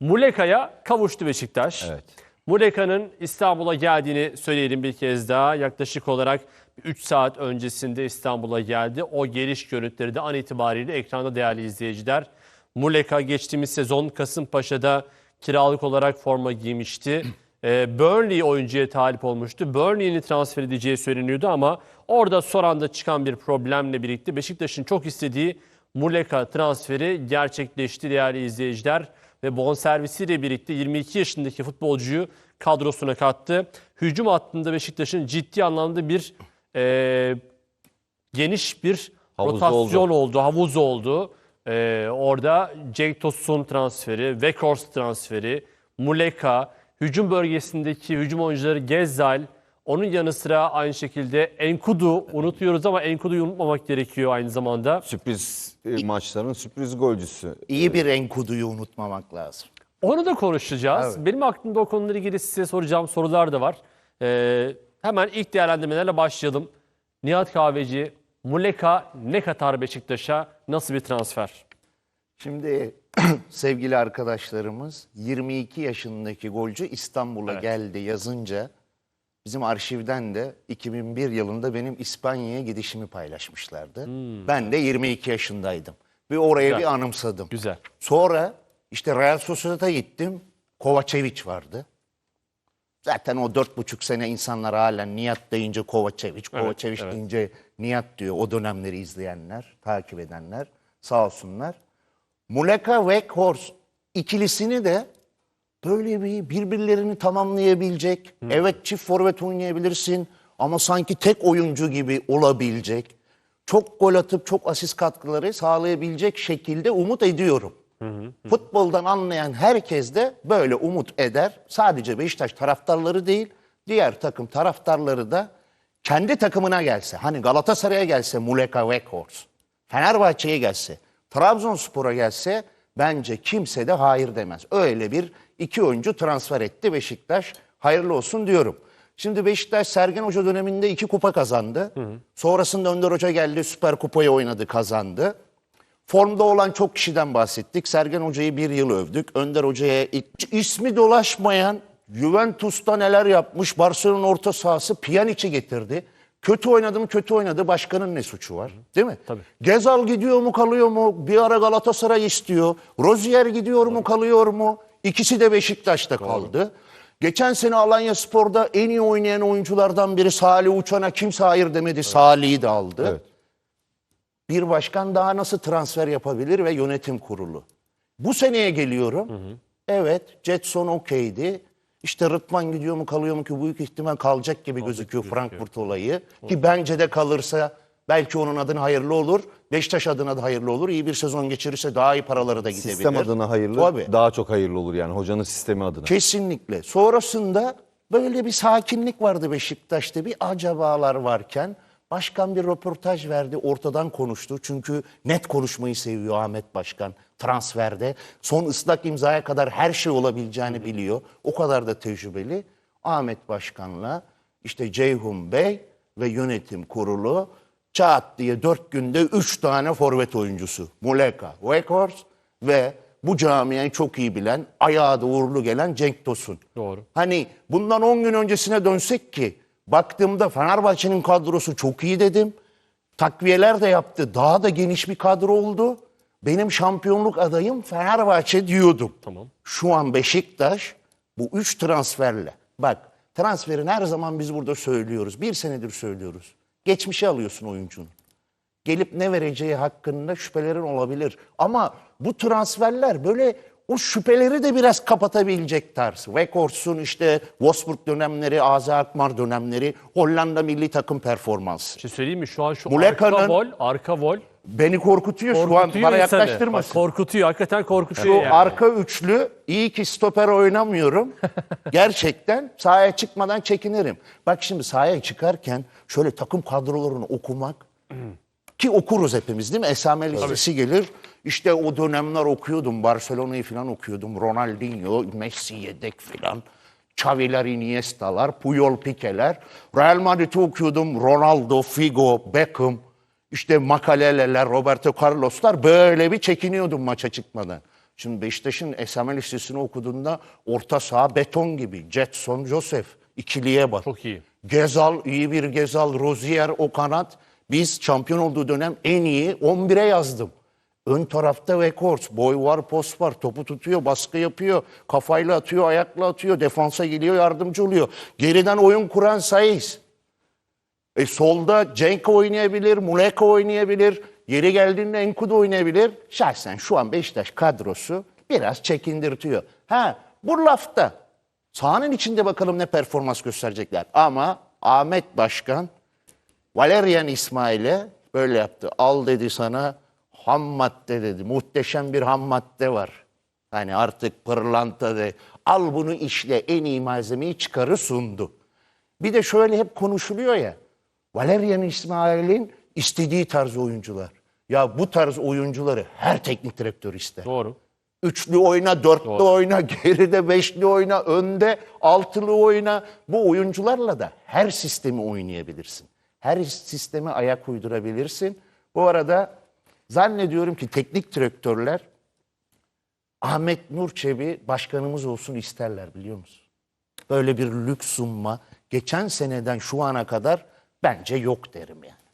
Muleka'ya kavuştu Beşiktaş. Evet. Muleka'nın İstanbul'a geldiğini söyleyelim bir kez daha. Yaklaşık olarak 3 saat öncesinde İstanbul'a geldi. O geliş görüntüleri de an itibariyle ekranda değerli izleyiciler. Muleka geçtiğimiz sezon Kasımpaşa'da kiralık olarak forma giymişti. Ee, Burnley oyuncuya talip olmuştu. Burnley'nin transfer edeceği söyleniyordu ama orada son anda çıkan bir problemle birlikte Beşiktaş'ın çok istediği Muleka transferi gerçekleşti değerli izleyiciler ve bonservisiyle birlikte 22 yaşındaki futbolcuyu kadrosuna kattı. Hücum hattında Beşiktaş'ın ciddi anlamda bir e, geniş bir Havuzu rotasyon oldu. havuz oldu. E, orada Cenk Tosun transferi, Weghorst transferi, Muleka, hücum bölgesindeki hücum oyuncuları Gezzal, onun yanı sıra aynı şekilde Enkudu unutuyoruz ama Enkudu'yu unutmamak gerekiyor aynı zamanda. Sürpriz e, maçların sürpriz golcüsü. İyi bir Enkudu'yu unutmamak lazım. Onu da konuşacağız. Benim aklımda o konuyla ilgili size soracağım sorular da var. Ee, hemen ilk değerlendirmelerle başlayalım. Nihat Kahveci, Muleka ne katar Beşiktaş'a? Nasıl bir transfer? Şimdi sevgili arkadaşlarımız 22 yaşındaki golcü İstanbul'a Evet. geldi yazınca bizim arşivden de 2001 yılında benim İspanya'ya gidişimi paylaşmışlardı. Ben de 22 yaşındaydım. Ve oraya Güzel. bir anımsadım. Güzel. Sonra işte Real Sociedad'a gittim. Kovacevic vardı. Zaten o dört buçuk sene insanlar halen Nihat deyince Kovacevic, Kovacevic evet. deyince Nihat diyor. O dönemleri izleyenler, takip edenler sağ olsunlar. Muleka Weghorst ikilisini de böyle bir birbirlerini tamamlayabilecek. Evet çift forvet oynayabilirsin ama sanki tek oyuncu gibi olabilecek. Çok gol atıp çok asist katkıları sağlayabilecek şekilde umut ediyorum. Futboldan anlayan herkes de böyle umut eder. Sadece Beşiktaş taraftarları değil, diğer takım taraftarları da kendi takımına gelse, hani Galatasaray'a gelse Muleka Weghorst, Fenerbahçe'ye gelse, Trabzonspor'a gelse bence kimse de hayır demez. Öyle bir iki oyuncu transfer etti Beşiktaş. Hayırlı olsun diyorum. Şimdi Beşiktaş Sergen Hoca döneminde iki kupa kazandı. Sonrasında Önder Hoca geldi Süper Kupayı oynadı kazandı. Formda olan çok kişiden bahsettik. Sergen Hoca'yı bir yıl övdük. Önder Hoca'ya ismi dolaşmayan Juventus'ta neler yapmış Barcelona orta sahası Pjanic'i getirdi. Kötü oynadı mı kötü oynadı. Başkanın ne suçu var? Değil mi? Tabii. Gezal gidiyor mu kalıyor mu? Bir ara Galatasaray istiyor. Rozier gidiyor mu kalıyor mu? İkisi de Beşiktaş'ta kaldı. Geçen sene Alanya Spor'da en iyi oynayan oyunculardan biri Salih Uçan'a kimse hayır demedi. Salih'i de aldı. Evet. Bir başkan daha nasıl transfer yapabilir ve yönetim kurulu. Bu seneye geliyorum. Evet, Jetson okeydi. İşte Rıdvan gidiyor mu kalıyor mu ki büyük ihtimal kalacak gibi gözüküyor Frankfurt olayı. Ki bence de kalırsa belki onun adına hayırlı olur. Beşiktaş adına da hayırlı olur. İyi bir sezon geçirirse daha iyi paralara da gidebilir. Sistem adına hayırlı, Tabii. daha çok hayırlı olur yani hocanın sistemi adına. Kesinlikle. Sonrasında böyle bir sakinlik vardı Beşiktaş'ta. Bir acabalar varken başkan bir röportaj verdi. Ortadan konuştu. Çünkü net konuşmayı seviyor Ahmet Başkan transferde. Son ıslak imzaya kadar her şey olabileceğini biliyor. O kadar da tecrübeli. Ahmet Başkan'la işte Ceyhun Bey ve yönetim kurulu çat diye dört günde üç tane forvet oyuncusu. Muleka, Weghorst ve bu camiayı çok iyi bilen, ayağı da uğurlu gelen Cenk Tosun. Doğru. Hani bundan 10 gün öncesine dönsek ki baktığımda Fenerbahçe'nin kadrosu çok iyi dedim. Takviyeler de yaptı. Daha da geniş bir kadro oldu. Benim şampiyonluk adayım Fenerbahçe diyordum. Tamam. Şu an Beşiktaş bu üç transferle. Bak transferin her zaman biz burada söylüyoruz. Bir senedir söylüyoruz. Geçmişe alıyorsun oyuncunun gelip ne vereceği hakkında şüphelerin olabilir. Ama bu transferler böyle o şüpheleri de biraz kapatabilecek tarz. Weghorst'un işte Wolfsburg dönemleri, Azi Akmar dönemleri, Hollanda milli takım performansı. Bir şey söyleyeyim mi? Şu an şu Muleka'nın- arka vol, arka vol Beni korkutuyor, şu an korkutuyor bana insanı. yaklaştırmasın. Bak, korkutuyor, hakikaten korkutuyor Şu yani. arka üçlü iyi ki stoper oynamıyorum. Gerçekten sahaya çıkmadan çekinirim. Bak şimdi sahaya çıkarken şöyle takım kadrolarını okumak ki okuruz hepimiz değil mi? Esame listesi gelir. İşte o dönemler okuyordum. Barcelona'yı falan okuyordum. Ronaldinho, Messi yedek falan. Xavi'ler, Iniesta'lar, Puyol, Pique'ler. Real Madrid'i okuyordum. Ronaldo, Figo, Beckham. İşte Makaleleler, Roberto Carlos'lar böyle bir çekiniyordum maça çıkmadan. Şimdi Beşiktaş'ın esame listesini okuduğunda orta saha beton gibi. Jetson, Joseph ikiliye bak. Çok iyi. Gezal, iyi bir Gezal, Rozier o kanat. Biz şampiyon olduğu dönem en iyi 11'e yazdım. Ön tarafta Weghorst, boy var, post var, topu tutuyor, baskı yapıyor, kafayla atıyor, ayakla atıyor, defansa geliyor, yardımcı oluyor. Geriden oyun kuran Saiz. E solda Cenk oynayabilir, Muleka oynayabilir, yeri geldiğinde Enkudu oynayabilir. Şahsen şu an Beşiktaş kadrosu biraz çekindirtiyor. Ha bu lafta sahanın içinde bakalım ne performans gösterecekler. Ama Ahmet Başkan Valerian İsmail'e böyle yaptı. Al dedi sana ham madde dedi. Muhteşem bir ham madde var. Hani artık pırlanta de. Al bunu işle en iyi malzemeyi çıkarı sundu. Bir de şöyle hep konuşuluyor ya. Valerian İsmail'in istediği tarz oyuncular. Ya bu tarz oyuncuları her teknik direktör ister. Doğru. Üçlü oyna, dörtlü oyna, geride beşli oyna, önde altılı oyna. Bu oyuncularla da her sistemi oynayabilirsin. Her sisteme ayak uydurabilirsin. Bu arada zannediyorum ki teknik direktörler Ahmet Nur Çebi başkanımız olsun isterler biliyor musun? Böyle bir lüks sunma geçen seneden şu ana kadar bence yok derim yani.